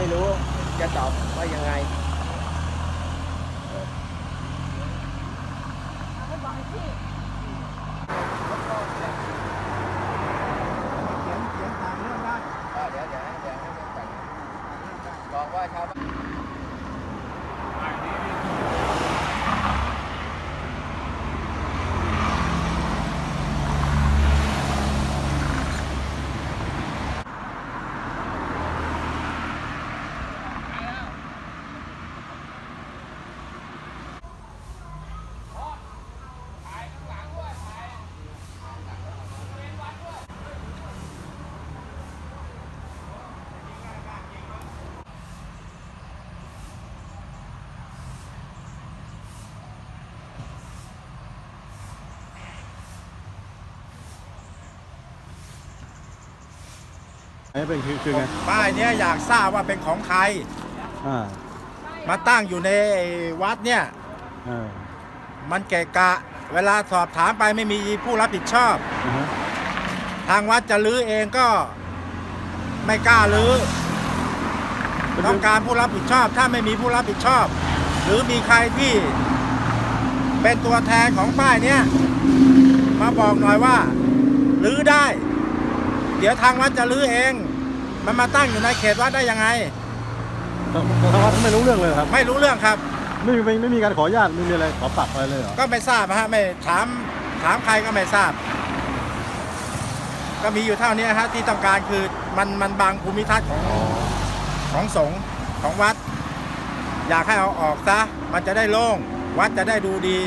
ว่ายังไงเขียนเขียนตามเรื่องได้เดี๋ยวเดี๋ยวเดี๋ยวให้มันแต่งบอกว่าชาวบ้าน ไอ้เป็นคือคือไงป้ายเนี้ยอยากทราบว่าเป็นของใคร อ่ามาตั้งอยู่ในวัดเนี่ยเออมันเกะกะ เวลาสอบถามไปไม่มีผู้รับผิดชอบ นะฮะทางวัดจะรื้อเองก็ไม่กล้ารื้อเป็นต้เรื่อองงการผู้รับผิดชอบ ถ้าไม่มีผู้รับผิดชอบ หรือมีใครที่เป็นตัวแทนของป้ายเนี้ยมาบอกหน่อยว่ารื้อได้ เดี๋ยวทางวัดจะรื้อเอง มันมาตั้งอยู่ในเขตวัดได้ยังไงทางวัดไม่รู้เรื่องเลยเหรอครับ ไม่รู้เรื่องครับ ไม่มีไม่ไม่มีการขออนุญาตไม่มีอะไรขอปรับอะไรเลยเหรอก็ไม่ทราบนะฮะไม่ถามถามใครก็ไม่ทราบ ก็มีอยู่เท่านี้ฮะที่ต้องการคือมันมันบางภูมิทัศน์ของอ๋อของสงฆ์ของวัด อยากให้เอาออกซะมันจะได้โล่งวัดจะได้ดูดี